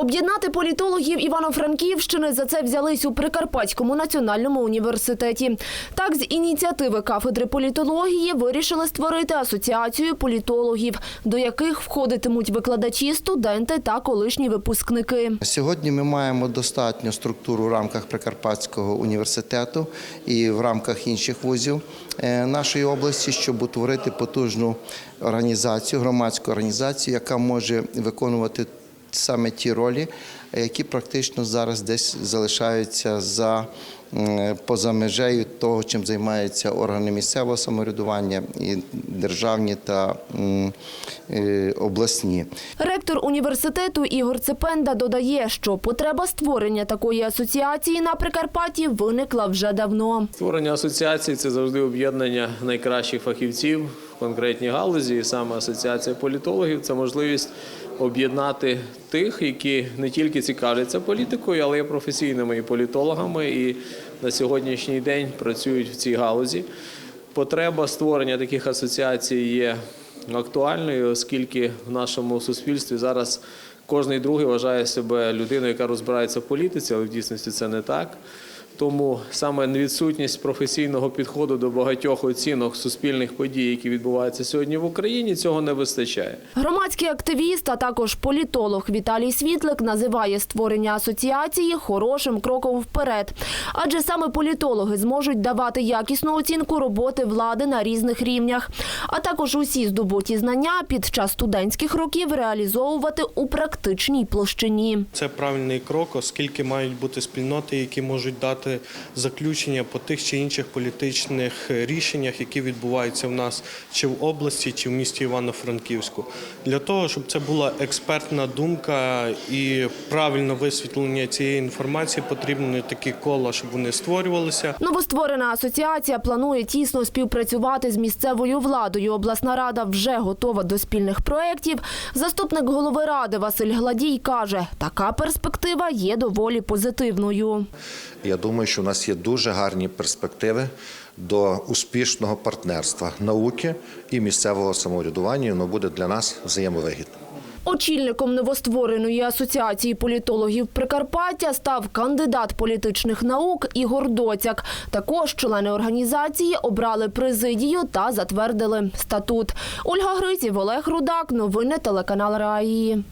Об'єднати політологів Івано-Франківщини за це взялись у Прикарпатському національному університеті. Так, з ініціативи кафедри політології вирішили створити асоціацію політологів, до яких входитимуть викладачі, студенти та колишні випускники. Сьогодні ми маємо достатню структуру в рамках Прикарпатського університету і в рамках інших вузів е, нашої області, щоб утворити потужну організацію, громадську організацію, яка може виконувати саме ті ролі, е, які практично зараз десь залишаються за поза межею того, чим займаються органи місцевого самоврядування і державні та е, обласні. Ректор університету Ігор Цепенда додає, що потреба створення такої асоціації на Прикарпатті виникла вже давно. Створення асоціації це завжди об'єднання найкращих фахівців в конкретній галузі. І саме асоціація політологів це можливість об'єднати тих, які не тільки цікавляться політикою, але й професійними і політологами, і на сьогоднішній день працюють в цій галузі. Потреба створення таких асоціацій є актуальною, оскільки в нашому суспільстві зараз кожний другий вважає себе людиною, яка розбирається в політиці, але в дійсності це не так. Тому саме відсутність професійного підходу до багатьох оцінок суспільних подій, які відбуваються сьогодні в Україні, цього не вистачає. Громадський активіст, а також політолог Віталій Світлик називає створення асоціації хорошим кроком вперед. Адже саме політологи зможуть давати якісну оцінку роботи влади на різних рівнях, а також усі здобуті знання під час студентських років реалізовувати у практичній площині. Це правильний крок, оскільки мають бути спільноти, які можуть дати заключення по тих чи інших політичних рішеннях, які відбуваються в нас чи в області, чи в місті Івано-Франківську. Для того, щоб це була експертна думка і правильне висвітлення цієї інформації, потрібні такі кола, щоб вони створювалися. Новостворена асоціація планує тісно співпрацювати з місцевою владою. Обласна рада вже готова до спільних проєктів. Заступник голови ради Василь Гладій каже, така перспектива є доволі позитивною. Я думаю, що у нас є дуже гарні перспективи до успішного партнерства науки і місцевого самоврядування. Воно буде для нас взаємовигідним. Очільником новоствореної асоціації політологів Прикарпаття став кандидат політичних наук Ігор Доцяк. Також члени організації обрали президію та затвердили статут. Ольга Гриців, Олег Рудак. Новини телеканал Раї.